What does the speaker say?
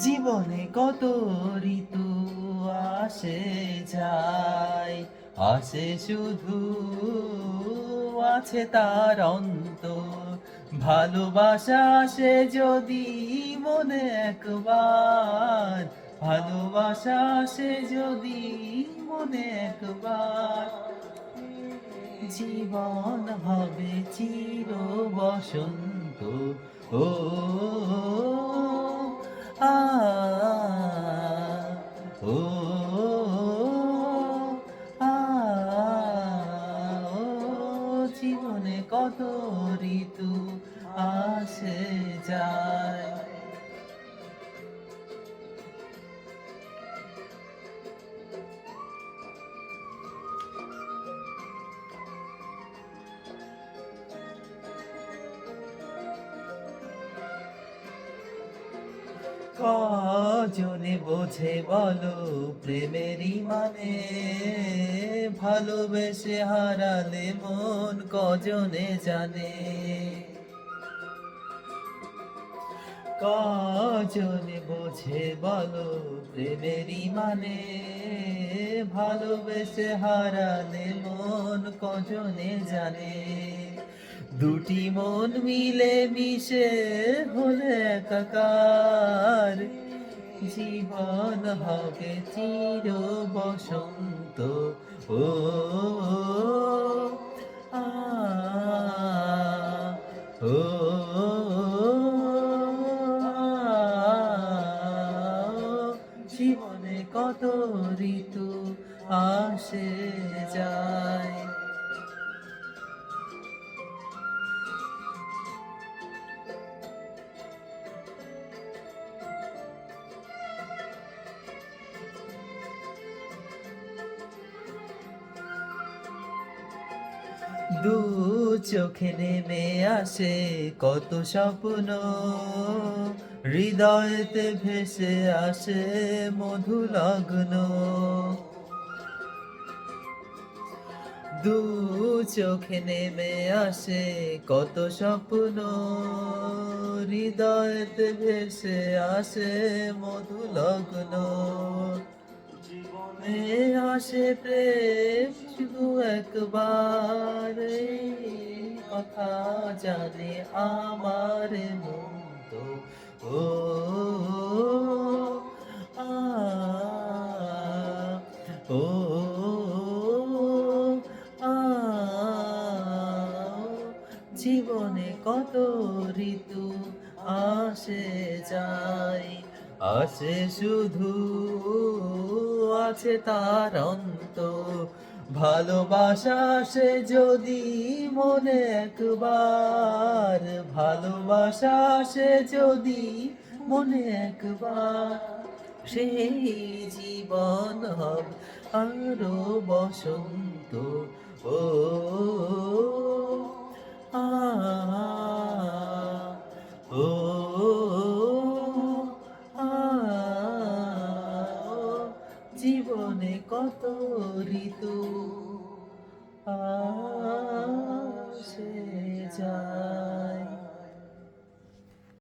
জীবনে কত ঋতু আসে যায়। আসে শুধু আছে তার অন্ত ভালোবাসা আসে যদি মনে একবার। ভালোবাসা আসে যদি মনে একবার। জীবন হবে চির বসন্ত। ও ও জীবনে কত ঋতু আসে যায়। কজনে বোঝে বলো, প্রেমেরই মানে? ভালোবেসে হারালে মন কজনে জানে? কজনে বোঝে বলো, প্রেমেরই মানে? ভালোবেসে হারালে মন কজনে জানে? দুটি মন মিলে মিশে হলে একাকার। জীবন হবে চির বসন্ত। ও, আ, ও জীবনে কত ঋতু আসে যায়। দু চোখে নেমে আসে কত স্বপ্ন। হৃদয়েতে ভেসে আসে মধু লগ্ন দু চোখে নেমে আসে কত স্বপ্ন। হৃদয়েতে ভেসে আসে মধু লগ্ন জীবনে আসে প্রেম। একবার কথা জানে আমার মন তো ও ও জীবনে কত ঋতু আসে যায়, আসে শুধু আছে তার অন্ত। ভালোবাসা সে যদি মনে একবার। ভালোবাসা সে যদি মনে একবার। সেই জীবন আরও বসন্ত ও ঋতু